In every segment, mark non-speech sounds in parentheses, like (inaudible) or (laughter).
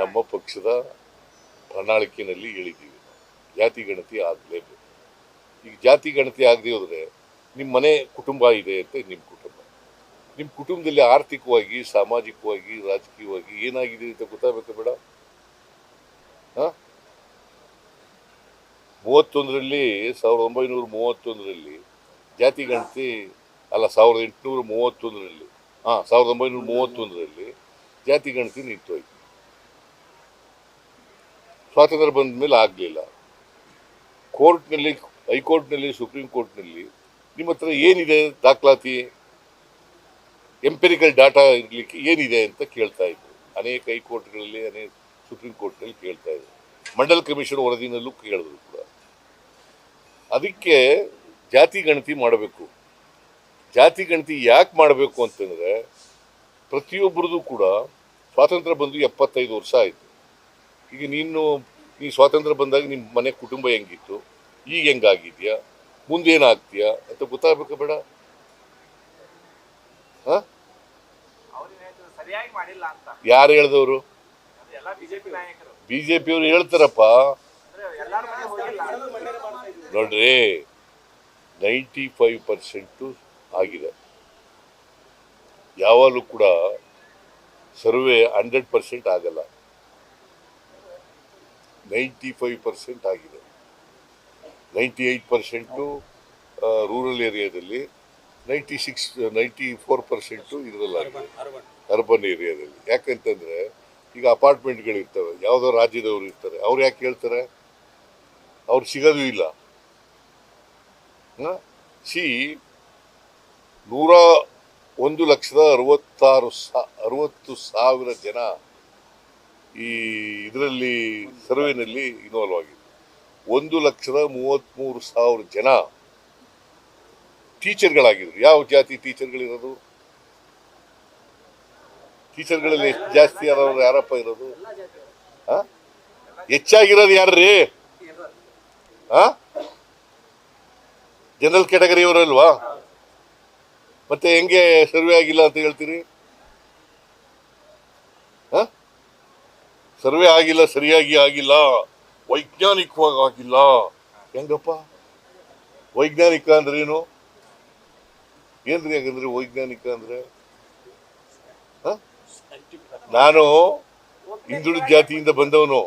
ನಮ್ಮ ಪಕ್ಷದ ಪ್ರಣಾಳಿಕೆಯಲ್ಲಿ ಹೇಳಿದ್ದೀವಿ ಜಾತಿ ಗಣತಿ ಆಗಲೇಬೇಕು. ಈಗ ಜಾತಿ ಗಣತಿ ಆಗದೆ ಹೋದರೆ ನಿಮ್ಮ ಮನೆ ಕುಟುಂಬ ಇದೆ ಅಂತ ನಿಮ್ಮ ಕುಟುಂಬ. ನಿಮ್ಮ ಕುಟುಂಬದಲ್ಲಿ ಆರ್ಥಿಕವಾಗಿ, ಸಾಮಾಜಿಕವಾಗಿ, ರಾಜಕೀಯವಾಗಿ ಏನಾಗಿದೆ ಅಂತ ಗೊತ್ತಾಗಬೇಕು ಬೇಡ? ಹಾಂ? ಮೂವತ್ತೊಂದರಲ್ಲಿ, ಸಾವಿರದ ಒಂಬೈನೂರ ಮೂವತ್ತೊಂದರಲ್ಲಿ ಜಾತಿ ಗಣತಿ ಅಲ್ಲ, ಸಾವಿರದ ಎಂಟುನೂರ ಮೂವತ್ತೊಂದರಲ್ಲಿ. ಹಾಂ, ಸಾವಿರದ ಒಂಬೈನೂರ ಮೂವತ್ತೊಂದರಲ್ಲಿ ಜಾತಿ ಗಣತಿ ನಿಂತೋಯ್ತು. ಸ್ವಾತಂತ್ರ್ಯ ಬಂದ ಮೇಲೆ ಆಗಲಿಲ್ಲ. ಕೋರ್ಟ್ನಲ್ಲಿ, ಹೈಕೋರ್ಟ್ನಲ್ಲಿ, ಸುಪ್ರೀಂ ಕೋರ್ಟ್ನಲ್ಲಿ ನಿಮ್ಮ ಹತ್ರ ಏನಿದೆ ದಾಖಲಾತಿ? ಎಂಪೆರಿಕಲ್ ಡಾಟಾ ಇರಲಿಕ್ಕೆ ಏನಿದೆ ಅಂತ ಕೇಳ್ತಾ ಇದ್ರು. ಅನೇಕ ಹೈಕೋರ್ಟ್ಗಳಲ್ಲಿ, ಅನೇಕ ಸುಪ್ರೀಂ ಕೋರ್ಟ್ನಲ್ಲಿ ಕೇಳ್ತಾ ಇದ್ರು. ಮಂಡಲ್ ಕಮಿಷನ್ ವರದಿನಲ್ಲೂ ಕೇಳಿದ್ರು ಕೂಡ. ಅದಕ್ಕೆ ಜಾತಿ ಗಣತಿ ಮಾಡಬೇಕು. ಜಾತಿ ಗಣತಿ ಯಾಕೆ ಮಾಡಬೇಕು ಅಂತಂದರೆ ಪ್ರತಿಯೊಬ್ಬರದು ಕೂಡ ಸ್ವಾತಂತ್ರ್ಯ ಬಂದು ಎಪ್ಪತ್ತೈದು ವರ್ಷ ಆಯಿತು. ಈಗ ನೀನು, ನೀ ಸ್ವಾತಂತ್ರ್ಯ ಬಂದಾಗ ನಿಮ್ಮ ಮನೆ ಕುಟುಂಬ ಹೆಂಗಿತ್ತು? ಈಗ ಹೆಂಗಾಗಿದ್ಯಾ? ಮುಂದೇನಾಗ್ತೀಯಾ ಅಂತ ಗೊತ್ತಾಗಬೇಕು ಬೇಡ? ಯಾರು ಹೇಳ್ದವರು? ಬಿ ಜೆ ಪಿಯವರು ಹೇಳ್ತಾರಪ್ಪ. ನೋಡ್ರಿ, ನೈಂಟಿ ಫೈವ್ ಪರ್ಸೆಂಟು ಆಗಿದೆ. ಯಾವಾಗಲೂ ಕೂಡ ಸರ್ವೆ ಹಂಡ್ರೆಡ್ ಪರ್ಸೆಂಟ್ ಆಗಲ್ಲ. ನೈಂಟಿ ಫೈವ್ ಪರ್ಸೆಂಟ್ ಆಗಿದೆ ನೈಂಟಿ ಏಯ್ಟ್ ಪರ್ಸೆಂಟು ರೂರಲ್ ಏರಿಯಾದಲ್ಲಿ ninety six ninety four percent ಇದರಲ್ಲಾಗಿದೆ urban ಏರಿಯಾದಲ್ಲಿ ಯಾಕಂತಂದರೆ ಈಗ ಅಪಾರ್ಟ್ಮೆಂಟ್ಗಳಿರ್ತವೆ ಯಾವುದೋ ರಾಜ್ಯದವರು ಇರ್ತಾರೆ ಅವ್ರು ಯಾಕೆ ಹೇಳ್ತಾರೆ? ಅವ್ರು ಸಿಗೋದು ಇಲ್ಲ. ಸಿ ನೂರ ಒಂದು ಲಕ್ಷದ ಅರವತ್ತಾರು ಸಾ ಅರವತ್ತು ಸಾವಿರ ಜನ ಈ ಇದರಲ್ಲಿ ಸರ್ವೆನಲ್ಲಿ ಇನ್ವಾಲ್ವ್ ಆಗಿದೆ ಒಂದು ಲಕ್ಷದ ಮೂವತ್ತ್ಮೂರು ಸಾವಿರ ಜನ ಟೀಚರ್ಗಳಾಗಿದ್ರು ಯಾವ ಜಾತಿ ಟೀಚರ್ಗಳಿರೋದು ಟೀಚರ್ಗಳಲ್ಲಿ ಎಷ್ಟು ಜಾಸ್ತಿ ಆದವರು ಯಾರಪ್ಪ ಇರೋದು? ಹೆಚ್ಚಾಗಿರೋದು ಯಾರ್ರೀ? ಆ? ಜನರಲ್ ಕ್ಯಾಟಗರಿ ಅವರಲ್ವಾ? ಮತ್ತೆ ಹೆಂಗೆ ಸರ್ವೆ ಆಗಿಲ್ಲ ಅಂತ ಹೇಳ್ತೀರಿ? ಸರ್ವೆ ಆಗಿಲ್ಲ, ಸರಿಯಾಗಿ ಆಗಿಲ್ಲ ವೈಜ್ಞಾನಿಕವಾಗಿ ಆಗಿಲ್ಲ ಹೆಂಗಪ್ಪ? ವೈಜ್ಞಾನಿಕ ಅಂದ್ರೆ ಏನು? ಏನ್ರಿ ಹಾಗಂದ್ರೆ ವೈಜ್ಞಾನಿಕ ಅಂದ್ರೆ? ನಾನು ಹಿಂದುಳಿದ ಜಾತಿಯಿಂದ ಬಂದವನು.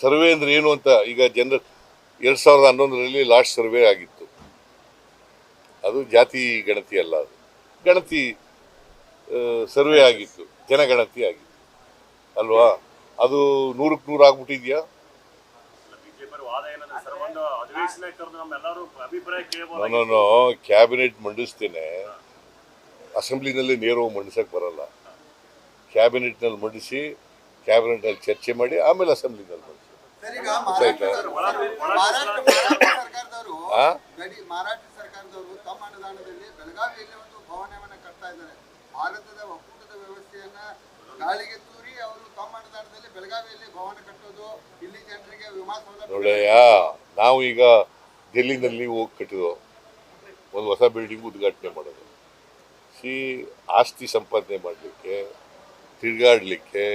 ಸರ್ವೆ ಅಂದ್ರೆ ಏನು ಅಂತ ಈಗ ಜನರ ಎರಡ್ ಸಾವಿರದ ಹನ್ನೊಂದರಲ್ಲಿ ಲಾಸ್ಟ್ ಸರ್ವೆ ಆಗಿತ್ತು. ಅದು ಜಾತಿ ಗಣತಿ ಅಲ್ಲ ಅದು. ಗಣತಿ ಸರ್ವೆ ಆಗಿತ್ತು. ಜನಗಣತಿ ಆಗಿತ್ತು. ಅಲ್ವಾ? ಅದು ನೂರಕ್ಕೆ ನೂರು ಆಗ್ಬಿಟ್ಟಿದ್ಯಾ? ನಾನು ಕ್ಯಾಬಿನೆಟ್ ಮಂಡಿಸ್ತೇನೆ. ಅಸೆಂಬ್ಲಿನಲ್ಲಿ ನೇರವಾಗಿ ಮಂಡಿಸಕ್ಕೆ ಬರಲ್ಲ. ಕ್ಯಾಬಿನೆಟ್ನಲ್ಲಿ ಮಂಡಿಸಿ ಕ್ಯಾಬಿನೆಟ್ನಲ್ಲಿ ಚರ್ಚೆ ಮಾಡಿ ಆಮೇಲೆ ಅಸೆಂಬ್ಲಿನಲ್ಲಿ ಮಂಡಿಸಿ. ಸರ್ ಈಗ ಗೊತ್ತಾಯ್ತಾ? ಮಹಾರಾಷ್ಟ್ರ ಮಹಾರಾಷ್ಟ್ರ ಮಹಾರಾಷ್ಟ್ರ ಸರ್ಕಾರದವರು ಗಡಿ ಮಹಾರಾಷ್ಟ್ರ ಸರ್ಕಾರದವರು ತಮ್ಮ ಅನುದಾನದಲ್ಲಿ ಬೆಳಗಾವಿಯಲ್ಲಿ ಒಂದು ಭವನವನ್ನ ಕಟ್ತಾ ಇದ್ದಾರೆ. ಭಾರತದ ಒಕ್ಕೂಟದ ವ್ಯವಸ್ಥೆಯನ್ನ ಗಾಳಿಗೆ ತೂರಿ ಅವರು ಬೆಳಗಾವಿಯಲ್ಲಿ ಭವನ ಕಟ್ಟೋದು, ಇಲ್ಲಿ ಜನರಿಗೆ ನಾವು ಈಗ ಡೆಲ್ಲಿನಲ್ಲಿ ಹೋಗಿ ಕಟ್ಟಿದೋ ಒಂದು ಹೊಸ ಬಿಲ್ಡಿಂಗ್ ಉದ್ಘಾಟನೆ ಮಾಡೋದು. ಸಿ, ಆಸ್ತಿ ಸಂಪಾದನೆ ಮಾಡಲಿಕ್ಕೆ, ತಿರುಗಾಡಲಿಕ್ಕೆ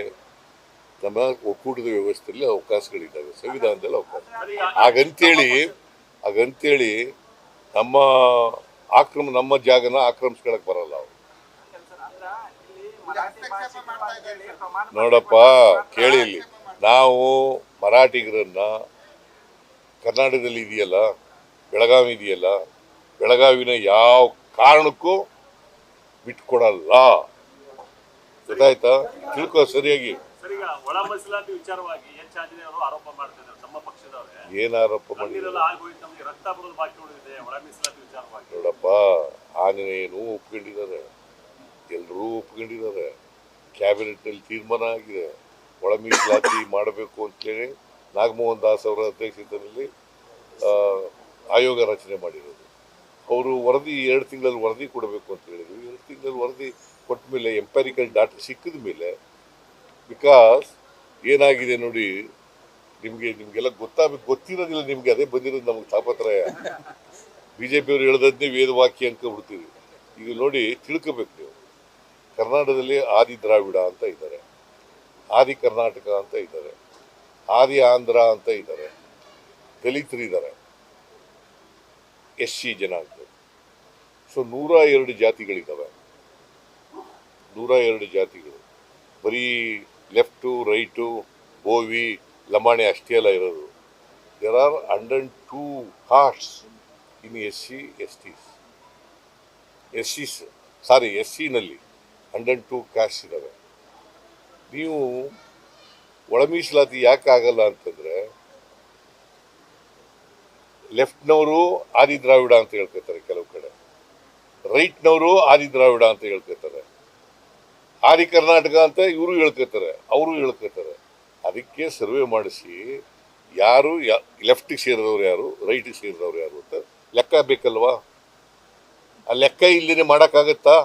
ನಮ್ಮ ಒಕ್ಕೂಟದ ವ್ಯವಸ್ಥೆಯಲ್ಲಿ ಅವಕಾಶಗಳಿದ್ದಾವೆ, ಸಂವಿಧಾನದಲ್ಲಿ ಅವಕಾಶ. ಹಾಗಂತೇಳಿ ಹಾಗಂತೇಳಿ ನಮ್ಮ ಆಕ್ರಮ, ನಮ್ಮ ಜಾಗನ ಆಕ್ರಮಿಸ್ಕೊಳಕ್ ಬರಲ್ಲ ಅವ್ರು ಅಂದ್ರ ಇಲ್ಲಿ ಮರಾಠಿ ಭಾಷೆ ಮಾಡ್ತಾ ಇದ್ದಾರೆ ಅಂತೇಳಿ ಪ್ರಮಾಣ ಪತ್ರ ನೋಡಪ್ಪ ಕೇಳಿ ಇಲ್ಲಿ. ನಾವು ಮರಾಠಿಗರನ್ನ ಕರ್ನಾಟಕದಲ್ಲಿ ಇದೆಯಲ್ಲ ಬೆಳಗಾವಿ ಇದೆಯಲ್ಲ ಬೆಳಗಾವಿನ ಯಾವ ಕಾರಣಕ್ಕೂ ಬಿಟ್ಕೊಡಲ್ಲ ಗೊತ್ತಾಯ್ತಾ? ತಿಳ್ಕೊ ಸರಿಯಾಗಿ. ಏನ್ ಆರೋಪ ನೋಡಪ್ಪ ಆಂಜನೇಯನು ಒಪ್ಕೊಂಡಿದ್ದಾರೆ. ಎಲ್ಲರೂ ಒಪ್ಕೊಂಡಿದ್ದಾರೆ. ಕ್ಯಾಬಿನೆಟ್ನಲ್ಲಿ ತೀರ್ಮಾನ ಆಗಿದೆ. ಒಳ ಮೀಸಲಾತಿ ಮಾಡಬೇಕು ಅಂತೇಳಿ ನಾಗಮೋಹನ್ ದಾಸ್ ಅವರ ಅಧ್ಯಕ್ಷತೆಯಲ್ಲಿ ಆಯೋಗ ರಚನೆ ಮಾಡಿರೋದು. ಅವರು ವರದಿ ಎರಡು ತಿಂಗಳಲ್ಲಿ ವರದಿ ಕೊಡಬೇಕು ಅಂತ ಹೇಳಿದ್ರು. ಎರಡು ತಿಂಗಳಲ್ಲಿ ವರದಿ ಕೊಟ್ಟ ಮೇಲೆ ಎಂಪೈರಿಕಲ್ ಡಾಟಾ ಸಿಕ್ಕಿದ ಮೇಲೆ ಬಿಕಾಸ್ ಏನಾಗಿದೆ ನೋಡಿ ನಿಮಗೆ ನಿಮಗೆಲ್ಲ ಗೊತ್ತಾಗಬೇಕು ಗೊತ್ತಿರೋದಿಲ್ಲ ನಿಮಗೆ ಅದೇ ಬಂದಿರೋದು ನಮಗೆ ತಾಪತ್ರಯ. (laughs) ಬಿ ಜೆ ಪಿಯವರು ಹೇಳ್ದದ್ನೇ ವೇದವಾಕ್ಯ ಬಿಡ್ತೀವಿ ಈಗ ನೋಡಿ ತಿಳ್ಕೊಬೇಕು ನೀವು. ಕರ್ನಾಟಕದಲ್ಲಿ ಆದಿ ದ್ರಾವಿಡ ಅಂತ ಇದ್ದಾರೆ. ಆದಿ ಕರ್ನಾಟಕ ಅಂತ ಇದ್ದಾರೆ. ಆದಿ ಆಂಧ್ರ ಅಂತ ಇದ್ದಾರೆ. ದಲಿತರು ಇದ್ದಾರೆ. ಎಸ್ ಸಿ ಜನಾಂಗ ಸೊ ನೂರ ಎರಡು ಜಾತಿಗಳಿದ್ದಾವೆ. ನೂರ ಎರಡು ಜಾತಿಗಳು. ಬರೀ ಲೆಫ್ಟು, ರೈಟು, ಬೋವಿ ಲಂಬಾಣಿ ಅಷ್ಟೇ ಅಲ್ಲ ಇರೋದು. There are hundred two hearts in S C S Ts S C sorry S ಸಿನಲ್ಲಿ hundred two caste ಇದ್ದಾವೆ ನೀವು ಒಳ ಮೀಸಲಾತಿ ಯಾಕೆ ಆಗಲ್ಲ ಅಂತಂದ್ರೆ ಲೆಫ್ಟ್ನವರು ಆದಿ ದ್ರಾವಿಡ ಅಂತ ಹೇಳ್ಕೊತಾರೆ ಕೆಲವು ಕಡೆ. ರೈಟ್ನವರು ಆದಿ ದ್ರಾವಿಡ ಅಂತ ಹೇಳ್ಕೊತಾರೆ. ಆದಿ ಕರ್ನಾಟಕ ಅಂತ ಇವರು ಹೇಳ್ಕೊತಾರೆ, ಅವರು ಹೇಳ್ಕೊತಾರೆ. ಅದಕ್ಕೆ ಸರ್ವೆ ಮಾಡಿಸಿ ಯಾರು ಲೆಫ್ಟಿಗೆ ಸೇರಿದವ್ರು ಯಾರು, ರೈಟಿಗೆ ಸೇರಿದವ್ರು ಯಾರು ಅಂತ ಲೆಕ್ಕ ಬೇಕಲ್ವಾ? ಆ ಲೆಕ್ಕ ಇಲ್ಲದೇ ಮಾಡೋಕ್ಕಾಗತ್ತಾ?